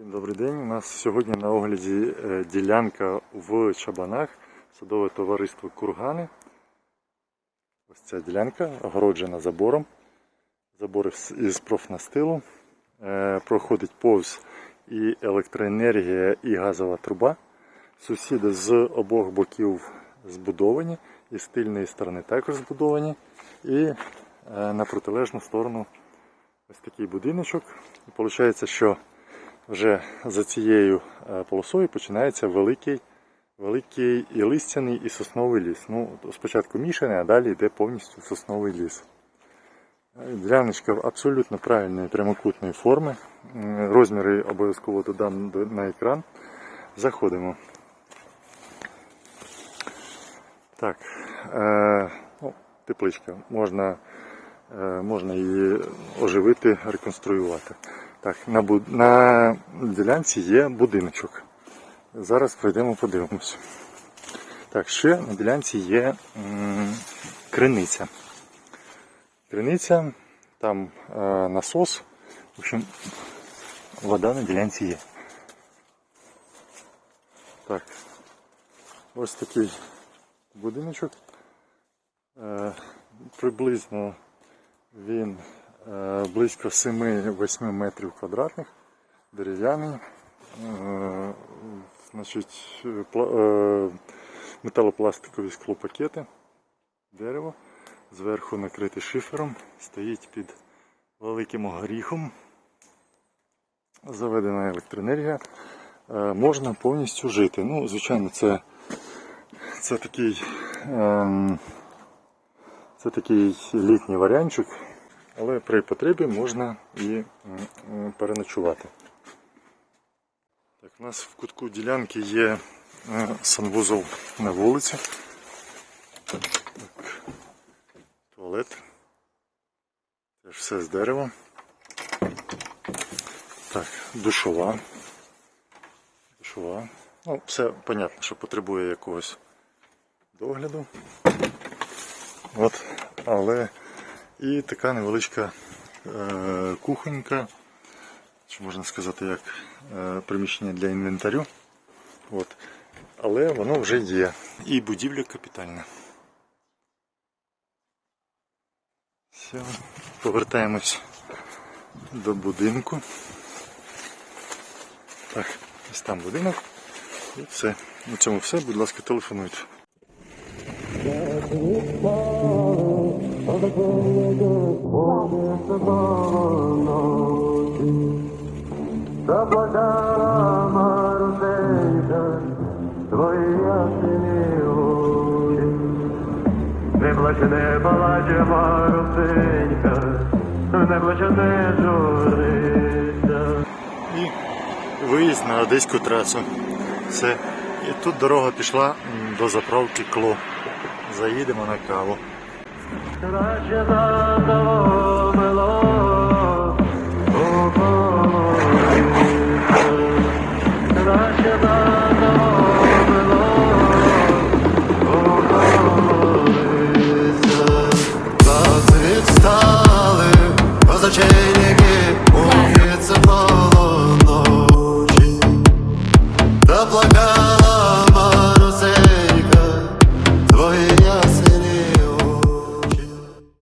Всім добрий день. У нас сьогодні на огляді е, ділянка в Чабанах, садове товариство Кургани. Ось ця ділянка огороджена забором. Забор із- профнастилу. Е, Проходить повз і електроенергія, і газова труба. Сусіди з обох боків збудовані, і з тильної сторони також збудовані. І е, на протилежну сторону ось такий будиночок. І виходить, що вже за цією е, полосою починається великий, великий і листяний, і сосновий ліс. Ну, спочатку мішаний, а далі йде повністю сосновий ліс. Діляночка абсолютно правильної прямокутної форми. Розміри обов'язково додам на екран. Заходимо. Так, е, ну, тепличка. Можна, е, можна її оживити, реконструювати. Так, на, на ділянці є будиночок. Зараз пройдемо подивимось. Так, ще на ділянці є м, криниця. Криниця, там е, насос. В общем, вода на ділянці є. Так, ось такий будиночок. Е, приблизно він близько 7-8 метрів квадратних, дерев'яний. Е, значить, е, пла- е, металопластикові склопакети, дерево, зверху накрите шифером, стоїть під великим горіхом. Заведена електроенергія. Е, можна повністю жити. Ну, звичайно, це, це такий. ем, це такий літній варіанчик, але при потребі можна і переночувати. Так, у нас в кутку ділянки є е, санвузол на вулиці. Так, туалет. Теж все з дерева. Так, душова. Душова. Ну, все понятно, що потребує якогось догляду. От, але і така невеличка е, кухонька, чи можна сказати, як е, приміщення для інвентарю. От. Але воно вже є. І будівля капітальна. Все, повертаємось до будинку. Так, ось там будинок. І все. На цьому все. Будь ласка, телефонуйте. Не плаче, не плаче, Марусенька, не плаче, не журися. І виїзд на Одеську трасу. Все. І тут дорога пішла до заправки Кло. Заїдемо на каву. Облака